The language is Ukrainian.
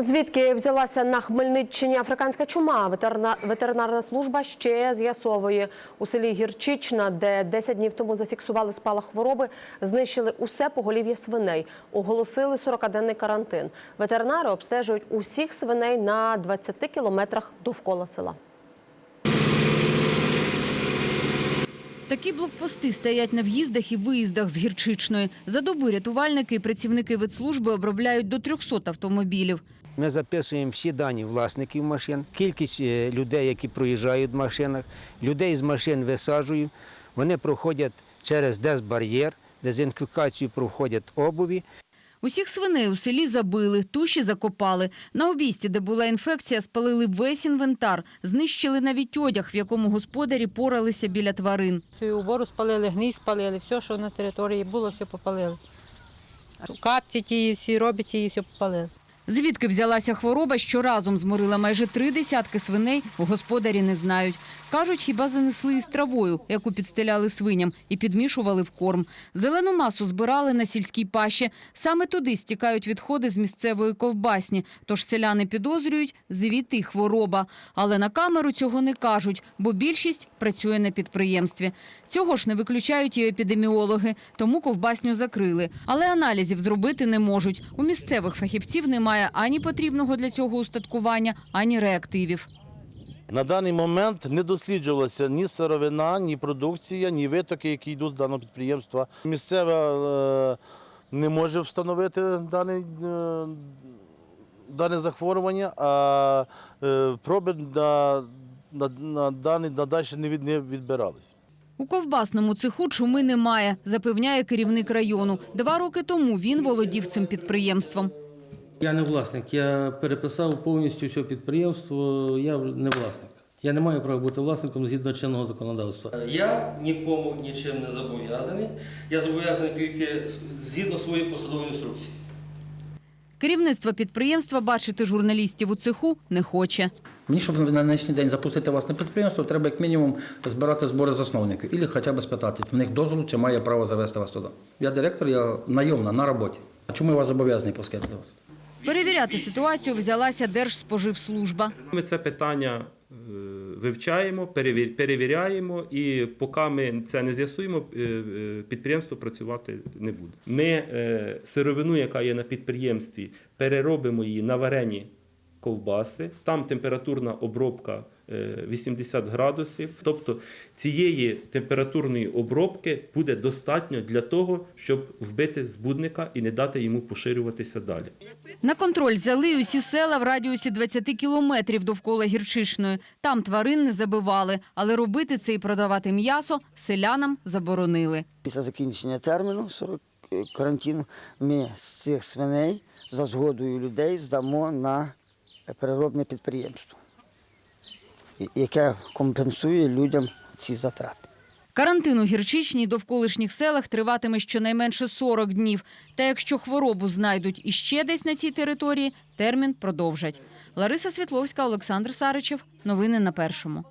Звідки взялася на Хмельниччині африканська чума? Ветерина- Ветеринарна служба ще з'ясовує у селі Гірчична, де 10 днів тому зафіксували спалах хвороби, знищили усе поголів'я свиней, оголосили 40-денний карантин. Ветеринари обстежують усіх свиней на 20 кілометрах довкола села. Такі блокпости стоять на в'їздах і виїздах з Гірчичної. За добу рятувальники і працівники ветслужби обробляють до 300 автомобілів. Ми записуємо всі дані власників машин, кількість е, людей, які проїжджають в машинах, людей з машин висаджуємо. Вони проходять через дезбар'єр, дезінфікацію проходять обуві. Усіх свиней у селі забили, туші закопали. На обійсті, де була інфекція, спалили весь інвентар, знищили навіть одяг, в якому господарі поралися біля тварин. Всю убору спалили, гній спалили, все, що на території було, все попалили. Капці ті, всі робить ті, все попалили. Звідки взялася хвороба, що разом зморила майже три десятки свиней, господарі не знають. Кажуть, хіба занесли із травою, яку підстеляли свиням, і підмішували в корм. Зелену масу збирали на сільській паші. Саме туди стікають відходи з місцевої ковбасні. Тож селяни підозрюють, звідти й хвороба. Але на камеру цього не кажуть, бо більшість працює на підприємстві. Цього ж не виключають і епідеміологи, тому ковбасню закрили. Але аналізів зробити не можуть. У місцевих фахівців немає ані потрібного для цього устаткування, ані реактивів. На даний момент не досліджувалася ні сировина, ні продукція, ні витоки, які йдуть з даного підприємства. Місцеве е, не може встановити даний, е, дане захворювання, а е, проби на, на, на, даний, на далі не, від, не відбирались. У ковбасному цеху чуми немає, запевняє керівник району. Два роки тому він володів цим підприємством. Я не власник. Я переписав повністю все підприємство. Я не власник. Я не маю права бути власником згідно чинного законодавства. Я нікому нічим не зобов'язаний. Я зобов'язаний тільки згідно своєї посадової інструкції. Керівництво підприємства бачити журналістів у цеху не хоче. Мені, щоб на нинішній день запустити власне підприємство, треба як мінімум збирати збори засновників, або хоча б спитати, в них дозволу, чи має право завести вас туди. Я директор, я найомна на роботі. А чому я вас зобов'язаний пускати вас? Перевіряти ситуацію взялася Держспоживслужба. Ми це питання е, вивчаємо, перевіряємо, і поки ми це не з'ясуємо, е, е, підприємство працювати не буде. Ми сировину, яка є на підприємстві, переробимо її на варені ковбаси. Там температурна обробка е, 80 градусів. Тобто цієї температурної обробки буде достатньо для того, щоб вбити збудника і не дати йому поширюватися далі. На контроль взяли усі села в радіусі 20 кілометрів довкола Гірчичної. Там тварин не забивали, але робити це і продавати м'ясо селянам заборонили. Після закінчення терміну 40 карантину ми з цих свиней за згодою людей здамо на переробне підприємство, яке компенсує людям ці затрати. Карантин у Гірчичній довколишніх селах триватиме щонайменше 40 днів. Та якщо хворобу знайдуть іще десь на цій території, термін продовжать. Лариса Світловська, Олександр Саричев. Новини на першому.